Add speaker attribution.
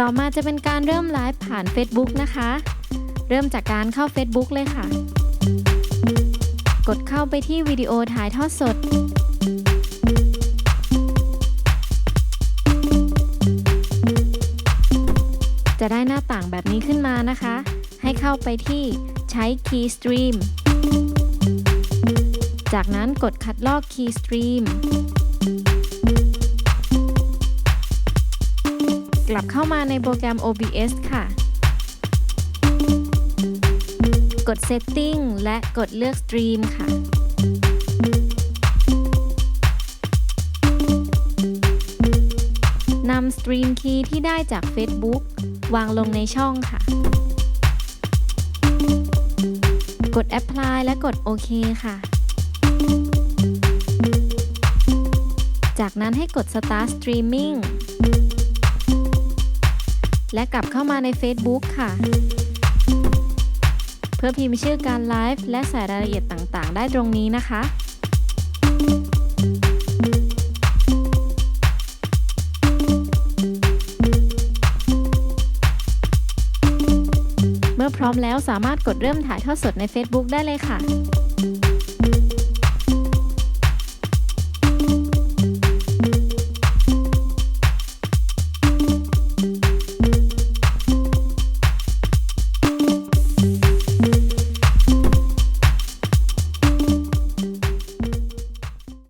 Speaker 1: ต่อมาจะเป็นการเริ่มไลฟ์ผ่าน Facebook นะคะ เริ่มจากการเข้า Facebook เลยค่ะ กดเข้าไปที่วิดีโอถ่ายทอดสด จะได้หน้าต่างแบบนี้ขึ้นมานะคะ ให้เข้าไปที่ใช้ Keystream จากนั้นกดคัดลอก Keystream กลับเข้ามาในโปรแกรม OBS ค่ะ กด Setting และกดเลือก Stream ค่ะนำ Stream Key ที่ได้จาก Facebook วางลงในช่องค่ะ กด Apply และกดโอเคค่ะ จากนั้นให้กด Start Streaming และกลับเข้ามาใน Facebook ค่ะ เพื่อพิมพ์ชื่อการไลฟ์และใส่รายละเอียดต่างๆ ได้ตรงนี้นะคะเมื่อพร้อมแล้วสามารถกดเริ่มถ่ายทอดสดใน Facebook ได้เลยค่ะ